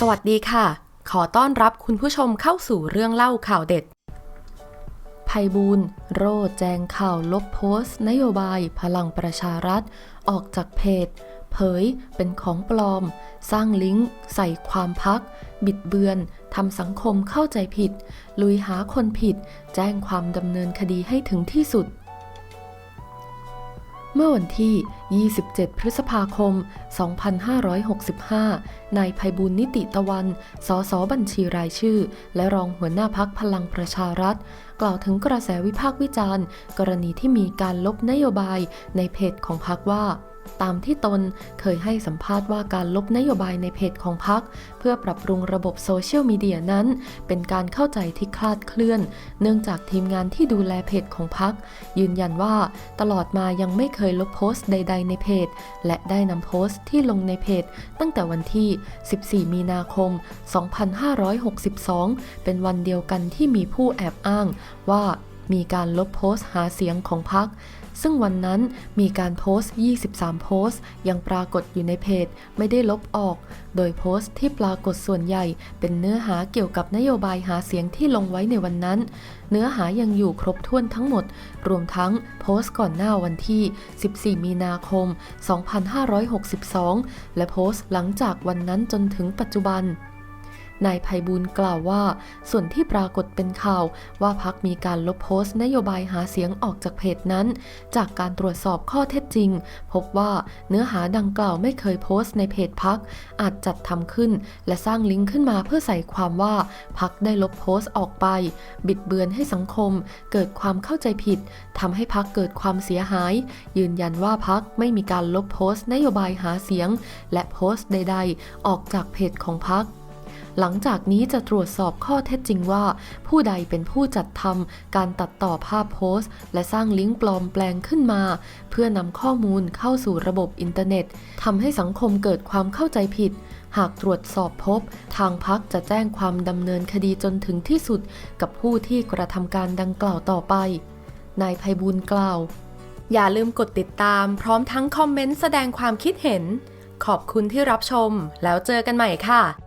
สวัสดีค่ะ ขอต้อนรับคุณผู้ชมเข้าสู่เรื่องเล่าข่าวเด็ดภัยบูลโรแจงข่าวลบโพสต์ นโยบายพลังประชารัฐ ออกจากเพจ เผยเป็นของปลอม สร้างลิงก์ ใส่ความพัก บิดเบือนทำสังคมเข้าใจผิด ลุยหาคนผิด แจ้งความดำเนินคดีให้ถึงที่สุด เมื่อวันที่ 27 พฤษภาคม 2565 นายภัยบุญนิติตะวัน สสบัญชีรายชื่อ และรองหัวหน้าพักพลังประชารัฐ กล่าวถึงกระแสวิพากษ์วิจารณ์ กรณีที่มีการลบนโยบายในเพจของพักว่า ตามที่ตนเคยให้สัมภาษณ์ว่าการลบนโยบายในเพจของพักเพื่อปรับปรุงระบบโซเชียลมีเดียนั้น เป็นการเข้าใจที่คลาดเคลื่อน เนื่องจากทีมงานที่ดูแลเพจของพักยืนยันว่าตลอดมายังไม่เคยลบโพสต์ใด ๆ ในเพจ และได้นำโพสต์ที่ลงในเพจ ตั้งแต่วันที่ 14 มีนาคม 2562 เป็นวันเดียวกันที่มีผู้แอบอ้างว่า มีการลบโพสต์หาเสียงของพักซึ่งวันนั้นมีการโพสต์ 23 โพสต์ ยังปรากฏอยู่ในเพจ ไม่ได้ลบออก โดยโพสต์ที่ปรากฏส่วนใหญ่ เป็นเนื้อหาเกี่ยวกับนโยบายหาเสียงที่ลงไว้ในวันนั้น เนื้อหายังอยู่ครบถ้วนทั้งหมด รวมทั้งโพสต์ก่อนหน้าวันที่ 14 มีนาคม 2562 และโพสต์หลังจากวันนั้นจนถึงปัจจุบัน นายภัยบูลกล่าวว่า ส่วนที่ปรากฏเป็นข่าว ว่าพักมีการลบโพสต์นโยบายหาเสียงออกจากเพจนั้น จากการตรวจสอบข้อเท็จจริง พบว่าเนื้อหาดังกล่าวไม่เคยโพสต์ในเพจพัก อาจจัดทำขึ้น และสร้างลิงก์ขึ้นมาเพื่อใส่ความว่าพักได้ลบโพสต์ออกไป บิดเบือนให้สังคม เกิดความเข้าใจผิดทำให้พักเกิดความเสียหาย ยืนยันว่าพักไม่มีการลบโพสต์นโยบายหาเสียง และโพสต์ใด ๆ ออกจากเพจของพัก หลังจากนี้จะตรวจสอบข้อเท็จจริงว่า ผู้ใดเป็นผู้จัดทำการตัดต่อภาพโพสต์ และสร้างลิงก์ปลอมแปลงขึ้นมา เพื่อนำข้อมูลเข้าสู่ระบบอินเทอร์เน็ตทำให้สังคมเกิดความเข้าใจผิด หากตรวจสอบพบ ทางพักจะแจ้งความดำเนินคดีจนถึงที่สุด กับผู้ที่กระทำการดังกล่าวต่อไป นายภัยบูลกล่าว อย่าลืมกดติดตาม พร้อมทั้งคอมเมนต์แสดงความคิดเห็น ขอบคุณที่รับชม แล้วเจอกันใหม่ค่ะ